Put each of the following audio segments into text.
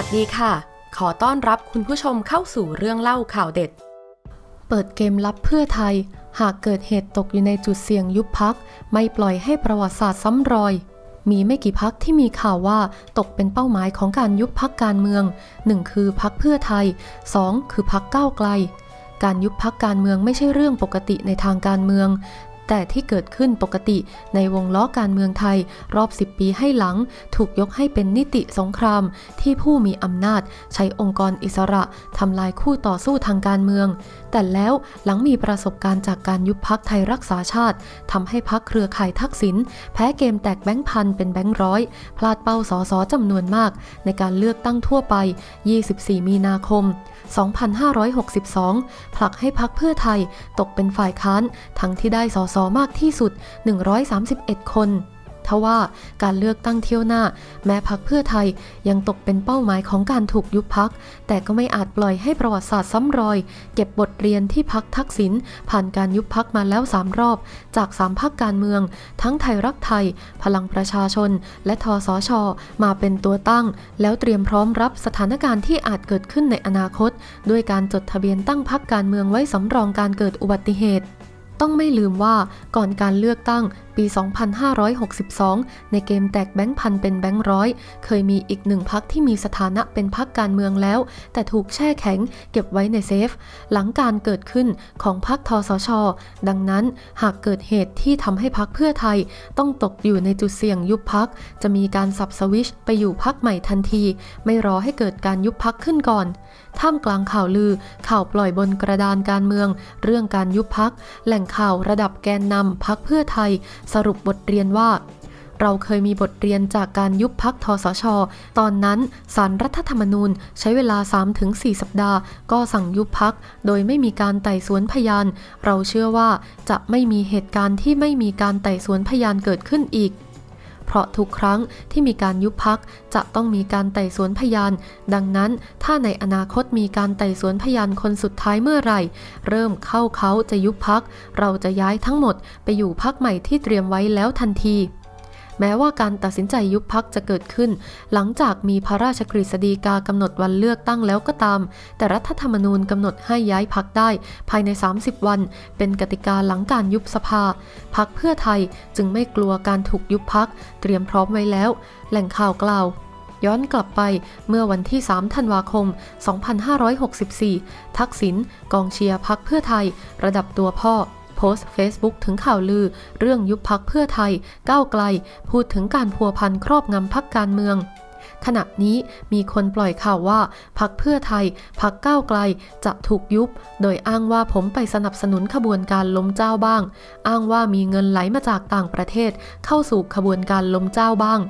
วัสดีค่ะ ขอต้อนรับคุณผู้ชมเข้าสู่เรื่องเล่าข่าวเด็ด เปิดเกมลับเพื่อไทย หากเกิดเหตุตกอยู่ในจุดเสี่ยงยุบพัก ไม่ปล่อยให้ประวัติศาสตร์ซ้ำรอย มีไม่กี่พักที่มีข่าวว่าตกเป็นเป้าหมายของการยุบพักการเมือง 1 คือพักเพื่อไทย 2 คือพักก้าวไกลการยุบพักการเมืองไม่ใช่เรื่องปกติในทางการเมือง แต่ที่เกิดขึ้นปกติในวงล้อการเมืองไทยรอบ 10 ปีให้หลัง ถูกยกให้เป็นนิติสงคราม ที่ผู้มีอำนาจ ใช้องค์กรอิสระทำลายคู่ต่อสู้ทางการเมือง แต่แล้วหลังมีประสบการณ์จากการยุบพักไทยรักษาชาติทำให้พักเครือข่ายทักษิณแพ้เกมแตกแบงค์พันเป็นแบงค์ร้อยพลาดเป้าสอสอจำนวนมาก ในการเลือกตั้งทั่วไป 24 มีนาคม 2562 ผลักให้พักเพื่อไทยตกเป็นฝ่ายค้านทั้งที่ได้สอสอมากที่สุด 131 คนทว่าการเลือกตั้งเที่ยวหน้า แม้พักเพื่อไทยยังตกเป็นเป้าหมายของการถูกยุบพัก แต่ก็ไม่อาจปล่อยให้ประวัติศาสตร์ซ้ำรอย เก็บบทเรียนที่พักทักษิณผ่านการยุบพักมาแล้ว 3 รอบ จาก 3พักการเมือง ทั้งไทยรักไทย พลังประชาชน และทสช มาเป็นตัวตั้ง แล้วเตรียมพร้อมรับสถานการณ์ที่อาจเกิดขึ้นในอนาคต ด้วยการจดทะเบียนตั้งพักการเมืองไว้สำรองการเกิดอุบัติเหตุ ต้องไม่ลืมว่าก่อนการเลือกตั้ง ปี 2562 ในเกมแตกแบงค์พันเป็นแบงค์ร้อย เคยมีอีกหนึ่งพักที่มีสถานะเป็นพักการเมืองแล้ว แต่ถูกแช่แข็งเก็บไว้ในเซฟ หลังการเกิดขึ้นของพักทสช ดังนั้นหากเกิดเหตุที่ทำให้พักเพื่อไทย ต้องตกอยู่ในจุดเสี่ยงยุบพัก จะมีการสับสวิชไปอยู่พักใหม่ทันที ไม่รอให้เกิดการยุบพักขึ้นก่อนท่ามกลางข่าวลือ ข่าวปล่อยบนกระดานการเมือง เรื่องการยุบพัก แหล่งข่าวระดับแกนนำพักเพื่อไทยสรุปบทเรียนว่า เราเคยมีบทเรียนจากการยุบพักทสช ตอนนั้นสารรัฐธรรมนูญใช้เวลา 3-4 สัปดาห์ ก็สั่งยุบพัก โดยไม่มีการไต่สวนพยาน เราเชื่อว่าจะไม่มีเหตุการณ์ที่ไม่มีการไต่สวนพยานเกิดขึ้นอีก เพราะทุกครั้งที่มีการยุบพักจะต้องมีการไต่สวนพยาน ดังนั้นถ้าในอนาคตมีการไต่สวนพยานคนสุดท้ายเมื่อไหร่ เริ่มเข้าเขาจะยุบพัก เราจะย้ายทั้งหมดไปอยู่พักใหม่ที่เตรียมไว้แล้วทันที แม้ว่าการตัดสินใจยุบพักจะเกิดขึ้น หลังจากมีพระราชกฤษฎีกากำหนดวันเลือกตั้งแล้วก็ตาม แต่รัฐธรรมนูญกำหนดให้ย้ายพักได้ ภายใน 30 วัน เป็นกติกาหลังการยุบสภา พักเพื่อไทยจึงไม่กลัวการถูกยุบพัก เตรียมพร้อมไว้แล้ว แหล่งข่าวกล่าวย้อนกลับไปเมื่อวันที่ 3 ธันวาคม 2564 ทักษิณกองเชียร์พักเพื่อไทย ระดับตัวพ่อ โพสต์ Facebook ถึงข่าวลือ เรื่องยุบพักเพื่อไทย ก้าวไกล พูดถึงการพัวพันครอบงำพักการเมืองขณะนี้มีคนปล่อยข่าวว่าพักเพื่อไทยพักก้าวไกลจะถูกยุบ โดยอ้างว่าผมไปสนับสนุนขบวนการล้มเจ้าบ้าง อ้างว่ามีเงินไหลมาจากต่างประเทศ เข้าสู่ขบวนการล้มเจ้าบ้าง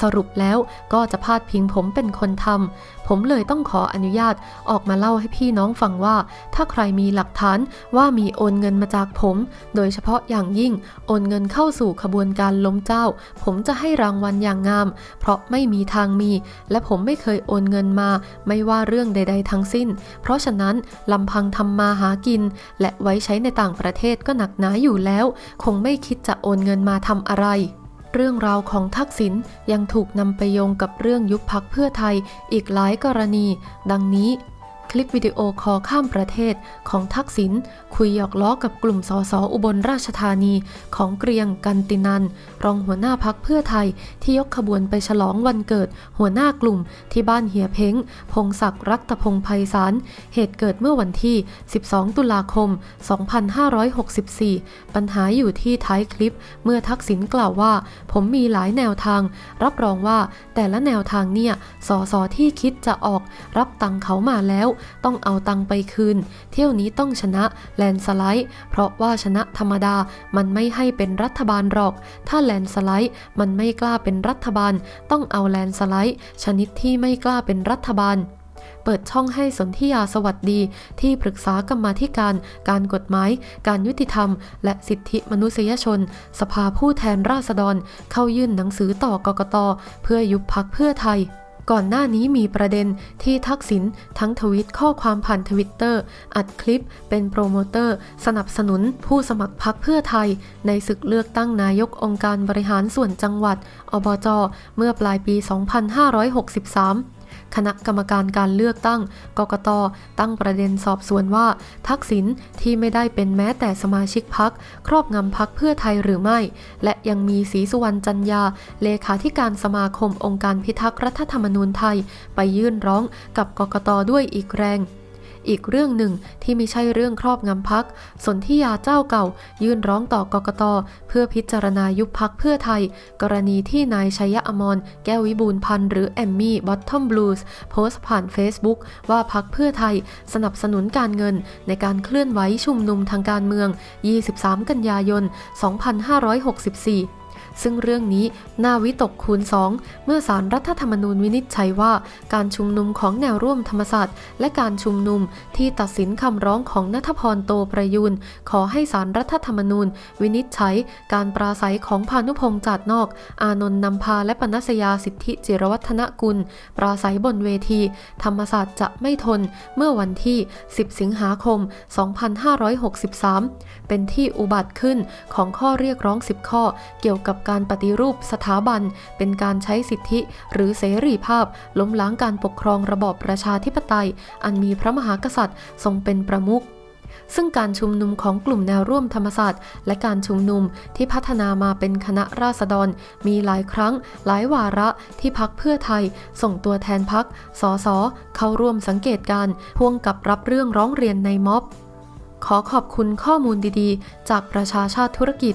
สรุปแล้วก็จะพาดพิงผมเป็นคนทำ ผมเลยต้องขออนุญาตออกมาเล่าให้พี่น้องฟังว่า ถ้าใครมีหลักฐานว่ามีโอนเงินมาจากผม โดยเฉพาะอย่างยิ่งโอนเงินเข้าสู่ขบวนการล้มเจ้า ผมจะให้รางวัลอย่างงาม เพราะไม่มีทางมี และผมไม่เคยโอนเงินมา ไม่ว่าเรื่องใด ๆ ทั้งสิ้น เพราะฉะนั้นลำพังทำมาหากิน และไว้ใช้ในต่างประเทศก็หนักหนาอยู่แล้ว คงไม่คิดจะโอนเงินมาทำอะไร เรื่องราวของทักษิณยังถูกนำไปโยงกับเรื่องยุบพักเพื่อไทยอีกหลายกรณี ดังนี้ คลิปวิดีโอคอลข้ามประเทศของทักษิณคุยหยอกล้อกับกลุ่มสสอุบลราชธานีของเกรียงกันตินัน รองหัวหน้าพักเพื่อไทยที่ยกขบวนไปฉลองวันเกิด หัวหน้ากลุ่มที่บ้านเฮียเพ้ง พงศักดิ์รักตพงไพศาลเหตุเกิดเมื่อวันที่ 12 ตุลาคม 2564 ปัญหาอยู่ที่ท้ายคลิปเมื่อทักษิณกล่าวว่า ผมมีหลายแนวทาง รับรองว่าแต่ละแนวทางเนี่ยสอสอที่คิดจะออก รับตังเขามาแล้วต้องเอาตังไปคืน เที่ยวนี้ต้องชนะแลนสไลด์ เพราะว่าชนะธรรมดามันไม่ให้เป็นรัฐบาลหรอก ถ้าแลนสไลด์มันไม่กล้าเป็นรัฐบาล ต้องเอาแลนสไลด์ ชนิดที่ไม่กล้าเป็นรัฐบาลเปิดช่องให้สนธิยาสวัสดี ที่ปรึกษากรรมาธิการ การกฎหมาย การยุติธรรม และสิทธิมนุษยชน สภาผู้แทนราษฎร เข้ายื่นหนังสือต่อกกต เพื่อยุบพักเพื่อไทย ก่อนหน้านี้มีประเด็นที่ทักษิณทั้งทวิตข้อความผ่านทวิตเตอร์อัดคลิปเป็นโปรโมเตอร์ สนับสนุนผู้สมัครพักเพื่อไทย ในศึกเลือกตั้งนายกองค์การบริหารส่วนจังหวัด อบจ เมื่อปลายปี 2563 คณะกรรมการการเลือกตั้ง กกต ตั้งประเด็นสอบสวนว่า ทักษิณที่ไม่ได้เป็นแม้แต่สมาชิกพัก ครอบงำพักเพื่อไทยหรือไม่ และยังมีศรีสุวรรณจันยา เลขาธิการสมาคมองค์การพิทักษ์รัฐธรรมนูญไทย ไปยื่นร้องกับกกตด้วยอีกแรง อีกเรื่องหนึ่งที่ไม่ใช่เรื่องครอบงำพัก สนธิยาเจ้าเก่า ยื่นร้องต่อกกต เพื่อพิจารณายุบพักเพื่อไทย กรณีที่นายชัยอมรแก้ววิบูลพันธ์หรือแอมมี่บอททอมบลูส์โพสต์ผ่าน Facebook ว่าพักเพื่อไทยสนับสนุนการเงินในการเคลื่อนไหวชุมนุมทางการเมือง 23 กันยายน 2564 ซึ่งเรื่องนี้น่าวิตกคูณ 2 เมื่อสารรัฐธรรมนูญวินิจฉัยว่า การชุมนุมของแนวร่วมธรรมศาสตร์ และการชุมนุมที่ตัดสินคำร้องของนัทพรโตประยูนขอให้สารรัฐธรรมนูญ วินิจฉัย การปราศัยของพานุพงษ์จัดนอก อานนท์นำพาและปนัสยาสิทธิจิรวัฒนกุล ปราศัยบนเวที ธรรมศาสตร์จะไม่ทน เมื่อวันที่ 10 สิงหาคม 2563 เป็นที่อุบัติขึ้นของข้อเรียกร้อง 10 ข้อเกี่ยวกับการปฏิรูปสถาบัน เป็นการใช้สิทธิหรือเสรีภาพ ล้มล้างการปกครองระบอบประชาธิปไตย อันมีพระมหากษัตริย์ทรงเป็นประมุขซึ่งการชุมนุมของกลุ่มแนวร่วมธรรมศาสตร์ และการชุมนุมที่พัฒนามาเป็นคณะราษฎร มีหลายครั้ง หลายวาระที่พักเพื่อไทย ส่งตัวแทนพักสอสอเข้าร่วมสังเกตการพ่วงกับรับเรื่องร้องเรียนในม็อบ ขอขอบคุณข้อมูลดีๆ จากประชาชาติธุรกิจ